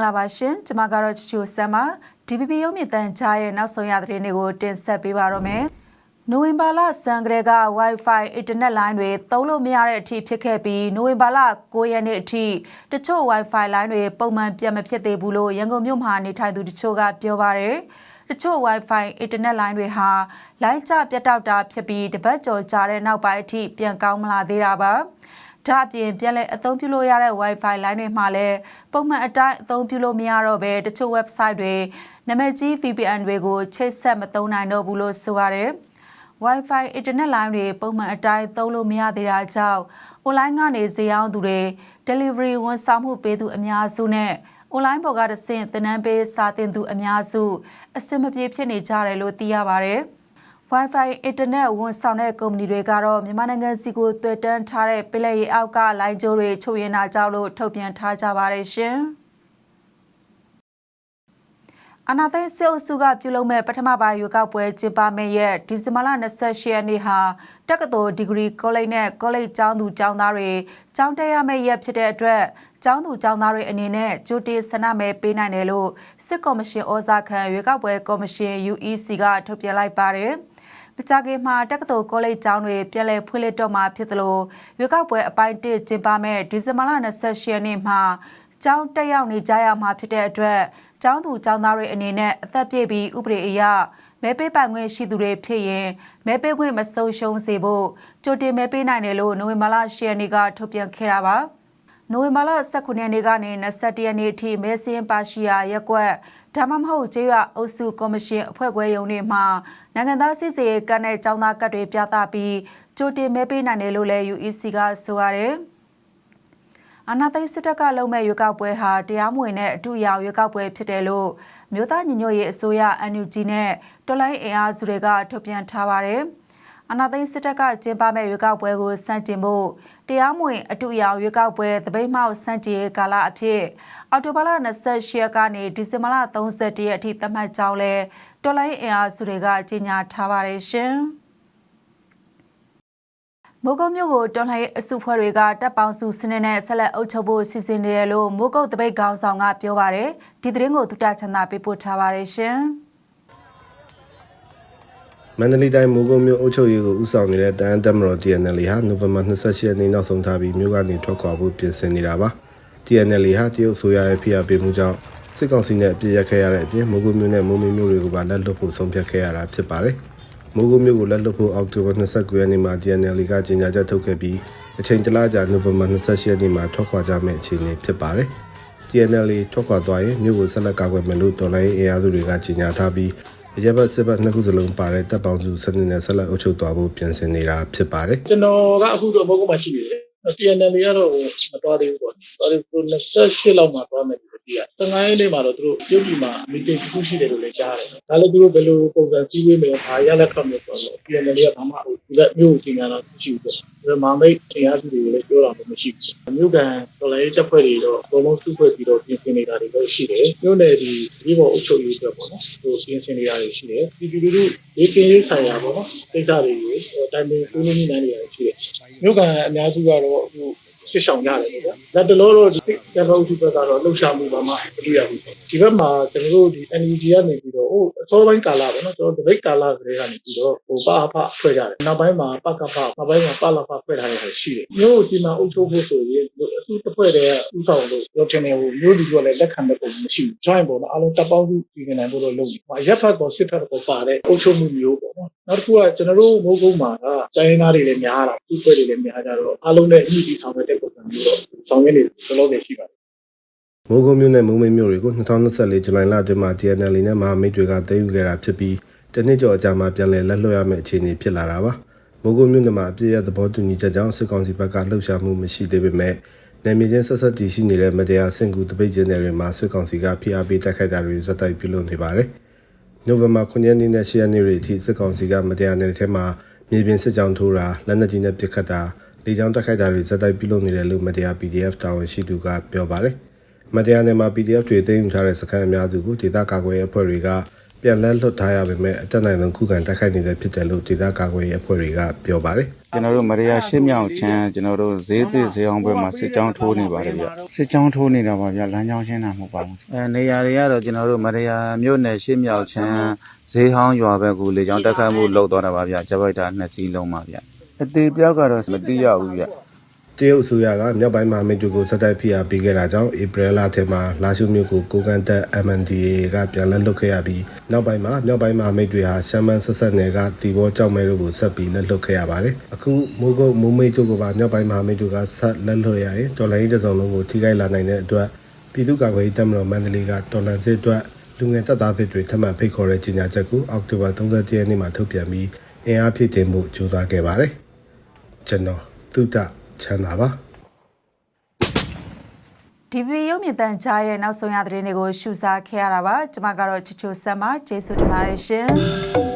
္ဂလာပါရှင်ကျွန်မကတော့ချီချိုဆမ်ပါ DPP ရုံးမြင့်တန်ကြားရဲ့နောက်ဆုံးရသတင်းတွေကိုတင်ဆက်ပေးပါတော့မယ်နိုဝင်ဘာလစံကလေးက Wi-Fi အင်တာနက်လိုင်းတွေသုံးလို့မရတဲ့အထိဖြစ်ခဲ့ပြီးနိုဝင်ဘာလ9ရက်နေ့အထိတချို့ Wi-Fi လိုင်းတွေပုံမှန်ပြန်မဖြစ်သေးဘူးလို့ရန်ကုန်မြို့မှာနေထိုင်သူတချို့ကပြောပါတယ်တချို့ Wi-Fi အင်တာနက်လိုင်းတွေဟာလိုင်းကျပြတ်တောက်တာဖြစ်ပြီးတပတ်ကျော်ကြာတဲ့နောက်ပိုင်းအထိပြန်ကောင်းမလာသေးတာပါ ဒါအပြင်ပြန်လည်အသုံးပြုလို့ရတဲ့ Wi-Fi လိုင်းတွေမှာလည်းပုံမှန်အတိုင်းအသုံးပြုလို့မရတော့ဘဲတချို့ website တွေနာမည်ကြီး VPN တွေကိုချိတ်ဆက်မသုံးနိုင်တော့ဘူးလို့ဆိုရတယ်။ Wi-Fi အင်တာနက်လိုင်းတွေပုံမှန်အတိုင်းသုံးလို့မရသေးတာကြောင့် online ကနေဈေးအောင်သူတွေ delivery ဝန်ဆောင်မှုပေးသူအများစုနဲ့ online ပေါ်ကတဆင့်သင်တန်းပေးစာသင်သူအများစုအဆင်မပြေဖြစ်နေကြတယ်လို့သိရပါတယ်။ Wi-Fi အင်တာနက်ဝန်ဆောင်တဲ့ကုမ္ပဏီတွေကတော့မြန်မာနိုင်ငံစီကိုတွေ့တန်းထားတဲ့ပလဲရီအောက်ကလိုင်းကျိုးတွေချုပ်ရင်တာကြောင့်လို့ထုတ်ပြန်ထားကြပါတယ်ရှင်။အနာသိန်းစေအုပ်စုကပြုလုပ်မဲ့ပထမပိုင်းရွေးကောက်ပွဲကျင်းပမယ့်ရက်ဒီဇင်ဘာလ28ရက်နေ့ဟာတက္ကသိုလ်ဒီဂရီကောလိပ်နဲ့ကောလိပ်ကျောင်းသူကျောင်းသားတွေကျောင်းတက်ရမယ့်ရက်ဖြစ်တဲ့အတွက်ကျောင်းသူကျောင်းသားတွေအနေနဲ့ကြိုတင်ဆန္ဒမဲပေးနိုင်တယ်လို့စစ်ကော်မရှင်ဩဇာခံရွေးကောက်ပွဲကော်မရှင် UEC ကထုတ်ပြန်လိုက်ပါတယ်။ မကြခင်မှာတက္ကသိုလ်ကောလိပ်ကျောင်းတွေပြည်လည်ဖွင့်လှစ်တော့မှာဖြစ်သလိုရွေးကောက်ပွဲအပိုင်း1ကျင်းပမဲ့ဒီဇင်ဘာလ28ရက်နေ့မှာကျောင်းတက်ရောက်နေကြရမှာဖြစ်တဲ့အတွက်ကျောင်းသူကျောင်းသားတွေအနေနဲ့အသက်ပြည့်ပြီးဥပဒေအရမဲပေးပိုင်ခွင့်ရှိသူတွေဖြစ်ရင်မဲပေးခွင့်မဆုံးရှုံးစေဖို့ကြိုတင်မဲပေးနိုင်တယ်လို့နိုဝင်ဘာလ10ရက်နေ့ကထုတ်ပြန်ခဲ့တာပါ။ နိုဝင်ဘာလ19ရက်နေ့ကနေ21ရက်နေ့အထိမဲစင်းပါရှိယာရက်ကွက်ဒါမှမဟုတ်ကျေးရွာအုပ်စုကော်မရှင်အဖွဲ့ခွဲရုံးတွေမှာနိုင်ငံသားစစ်စေကတ်နဲ့ចောင်းသားကတ်တွေပြသပြီးကြိုတင်မဲပေးနိုင်တယ်လို့လည်း UEC ကဆိုပါတယ်အနာသိစစ်တပ်ကလုံမဲ့ရွေးကောက်ပွဲဟာတရားမဝင်တဲ့အတူအရာရွေးကောက်ပွဲဖြစ်တယ်လို့မြို့သားညီညွတ်ရေးအစိုးရ NUG နဲ့တော်လိုင်းအင်အားစုတွေကထုတ်ပြန်ထားပါတယ်။ အနာသိန်းစစ်တပ်ကကျင်းပမဲ့ရွေးကောက်ပွဲကိုစန့်ကျင်ဖို့တရားမဝင်အတူအယောင်ရွေးကောက်ပွဲတပိတ်မှောက်စန့်ကျင်ကာလအဖြစ်အော်တိုဘာလ28ရက်ကနေဒီဇင်ဘာလ31ရက်အထိသတ်မှတ်ကြောင်းလဲတော်လိုင်းအင်အားစုတွေကကြေညာထားပါတယ်ရှင်။မိုးကုတ်မြို့ကိုတွန်လှန်ရေးအစုဖွဲ့တွေကတပ်ပေါင်းစုစနစ်နဲ့ဆက်လက်အုပ်ချုပ်ဖို့စီစဉ်နေတယ်လို့မိုးကုတ်တပိတ်ခေါင်းဆောင်ကပြောပါတယ်။ဒီသတင်းကိုသုတချန်သာပေးပို့ထားပါတယ်ရှင်။ မန္တလေးတိုင်းမိုးကုတ်မြို့အုပ်ချုပ်ရေးကိုဦးဆောင်နေတဲ့တန်တမတော် TNL ဟာနိုဝင်ဘာ28ရက်နေ့နောက်ဆုံးထားပြီးမြို့ကနေထွက်ခွာဖို့ပြင်ဆင်နေတာပါ TNL ဟာတရုတ်ဆိုရရဲ့ဖိအားပေးမှုကြောင့်စစ်ကောင်စီနဲ့အပြစ်ရခဲ့ရတဲ့အပြင်မိုးကုတ်မြို့နဲ့မိုးမင်းမြို့တွေကိုပါလက်လွတ်ဖို့ဆုံးဖြတ်ခဲ့ရတာဖြစ်ပါတယ်မိုးကုတ်မြို့ကိုလက်လွတ်ဖို့အောက်တိုဘာ29ရက်နေ့မှာ TNL ကကြေညာချက်ထုတ်ခဲ့ပြီးအချိန်တလကြာနိုဝင်ဘာ28ရက်နေ့မှာထွက်ခွာကြမယ့်အခြေအနေဖြစ်ပါတယ် TNL ထွက်ခွာသွားရင်မြို့ကိုဆက်လက်ကာကွယ်မယ်လို့တော်လိုင်းအင်အားစုတွေကကြေညာထားပြီး အရက်ဘတ်စစ်ဘတ်နှစ်ခုစလုံးပါတဲ့တပ်ပေါင်းစုစနစ်နဲ့ဆက်လက်အုပ်ချုပ်သွားဖို့ပြင်ဆင်နေတာဖြစ်ပါတယ်ကျွန်တော်ကအခုတော့ဘုတ်ကမှရှိနေတယ် TNL တွေကတော့မတော်သေးဘူးပေါ့။တော်တယ်သူ28လောက်မှသွားမယ်လို့ သိရတယ်။15ရက်နေ့မှာတော့သူတို့ပြုတ်ပြီးမှမီတင်တစ်ခုရှိတယ်လို့လည်းကြားတယ်။ဒါလည်းသူတို့ဘယ်လိုပုံစံစည်းဝေးမယ်ဘာရလက်ခံမယ်ဆိုတော့ TNL တွေကဘာမှဟိုဒီကမျိုးကြီးနေတာမရှိဘူးပေါ့။ဒါမာမိတ်တရားစုတွေကိုလည်းပြောတာမရှိဘူး။မြို့ကန်တော်လိုင်းချက်ဖွဲ့တွေတော့ဘုံဘုံစုဖွဲ့ပြီးတော့ပြင်ဆင်နေတာတွေလည်းရှိတယ်။မြို့နယ်ဒီဒီပေါ်အုပ်ချုပ်ရေးအတွက်ပေါ့နော်။ဟိုပြင်ဆင်နေတာတွေရှိတယ်။ပြည်သူလူထုဒေသရေးဆိုင်ရာပေါ့နော်။ကိစ္စတွေကိုတိုင်ပင်ဆွေးနွေးနေနေတာတွေရှိတယ်။မြို့ကန်အများစုကတော့ဟို စစ်ဆောင်ရတယ်ပေါ့။လက်တလောတော့ဒီကံတော်ဥပဒေကတော့လှုပ်ရှားမှုပါမှမတွေ့ရဘူး။ဒီဘက်မှာကျွန်တော်တို့ဒီ NUG ကနေပြီးတော့ ဟိုအစောပိုင်းကာလပေါ့နော်ကျွန်တော်ဒိတ်ကာလကလေးကနေပြီးတော့ဟိုပါအဖဖွဲ့ကြတယ်။နောက်ပိုင်းမှာပကဖနောက်ပိုင်းမှာပလဖဖွဲ့ထားရတာရှိတယ်။မျိုးစီမံအုပ်ချုပ်ဖို့ဆိုရင်အစုတစ်ဖွဲ့တည်းဥဆောင်လို့ပြောချင်တယ်ဟိုမျိုးဒီကလည်းလက်ခံတဲ့ပုံမရှိဘူး။ join ပေါ့နော်အားလုံးတပ်ပေါင်းစုပြည်နေနိုင်ဖို့တော့လုပ်နေ။ရက်ဖတ်ကောစစ်ဖတ်ကောပါတဲ့အုပ်ချုပ်မှုမျိုးပေါ့နော်။နောက်တစ်ခုကကျွန်တော်တို့မိုးကုန်းမှာကတိုင်းသားတွေလည်းများတာသူ့ဖွဲ့တွေလည်းများကြတော့အားလုံးနဲ့အညီဒီဆောင်တဲ့ပုံစံမျိုးတော့ဆောင်ရွက်နေသလိုလည်းရှိပါတယ် မိုးကုတ်မြို့နဲ့မုံမိတ်မြို့တွေကို2024ဇူလိုင်လအတွင်းမှာ TNL နဲ့မဟာမိတ်တွေကသိမ်းယူခဲ့တာဖြစ်ပြီးတနစ်ကျော်အကြာမှာပြန်လည်လက်လွှတ်ရမယ့်အခြေအနေဖြစ်လာတာပါမိုးကုတ်မြို့နယ်မှာအပြည့်အသဘောတူညီချက်ကြောင့်စစ်ကောင်စီဘက်ကလှုပ်ရှားမှုမရှိသေးပေမဲ့နယ်မြေချင်းဆက်ဆက်တည်ရှိနေတဲ့မတရားဆင့်ကူတပိတ်ကျင်းတွေမှာစစ်ကောင်စီကဖိအားပေးတိုက်ခိုက်တာတွေဇက်တိုက်ပြုလုပ်နေပါတယ်နိုဝင်ဘာ9ရက်နေ့နဲ့10ရက်နေ့တွေအထိစစ်ကောင်စီကမတရားနယ်ထဲမှာမြေပြင်စစ်ကြောင်းထိုးတာလက်နက်ကြီးနဲ့ပစ်ခတ်တာလေကြောင်းတိုက်ခိုက်တာတွေဇက်တိုက်ပြုလုပ်နေတယ်လို့မတရား PDF တာဝန်ရှိသူကပြောပါတယ်။ မတရားနယ်မှာ PDF တွေသိမ်းယူထားတဲ့စခန်းအများစုကိုဒေသကာကွယ်ရေးအဖွဲ့တွေကပြန်လက်လွတ်ထားရပေမဲ့အတက်နိုင်ဆုံးခုခံတိုက်ခိုက်နေတဲ့ဖြစ်တယ်လို့ဒေသကာကွယ်ရေးအဖွဲ့တွေကပြောပါတယ်ကျွန်တော်တို့မရိယာရှစ်မြောက်ချမ်းကျွန်တော်တို့ဈေးသစ်ဈေးအောင်ဘက်မှာစစ်ကြောင်းထိုးနေပါတယ်ဗျစစ်ကြောင်းထိုးနေတာပါဗျလမ်းကြောင်းရှင်းတာမဟုတ်ပါဘူးအဲနေရာတွေကတော့ကျွန်တော်တို့မရိယာမြို့နယ်ရှစ်မြောက်ချမ်းဈေးဟောင်းရွာဘက်ကိုလေကြောင်းတက်ခတ်မှုလုပ်သွားတာပါဗျဂျပိုက်တာနှစ်စီးလုံးပါဗျအသေးပြောက်ကတော့မတိရဘူးဗျ တရုတ်အစိုးရကမြောက်ပိုင်းမဟာမိတ်တွေကိုစက်တိုက်ဖိအားပေးခဲ့တာကြောင့်ဧပြီလထဲမှာလာရှုမြို့ကိုကိုကန်တက် MNDAA ကပြန်လက်လွတ်ခဲ့ရပြီးနောက်ပိုင်းမှာမြောက်ပိုင်းမဟာမိတ်တွေဟာရှမ်းမန်းဆက်ဆက်နယ်ကတီဘောကြောက်မဲတို့ကိုဆက်ပြီးလက်လွတ်ခဲ့ရပါတယ်။အခုမိုးကုတ်မိုးမိတ်တို့ကပါမြောက်ပိုင်းမဟာမိတ်တို့ကဆက်လက်လွတ်ရရင်တော်လိုင်းရေးတစ်စုံလုံးကိုထိခိုက်လာနိုင်တဲ့အတွက်ပြည်သူ့ကာကွယ်ရေးတပ်မတော်မန္တလေးကတော်လန်စစ်အတွက်လူငယ်တပ်သားတွေထပ်မံဖိတ်ခေါ်တဲ့ကြေညာချက်ကိုအောက်တိုဘာ31ရက်နေ့မှာထုတ်ပြန်ပြီးအင်အားဖြည့်တင်မှုကြိုးစားခဲ့ပါတယ်။ကျွန်တော်တုဒ္ဒ ချမ်းသာပါဒီဗီရုပ်မြင်သံကြားရဲ့နောက်ဆုံးရသတင်းတွေကိုရှုစားခဲ့ရတာပါကျွန်မကတော့ချစ်ချိုဆက်မကျေးဇူးတင်ပါတယ်ရှင်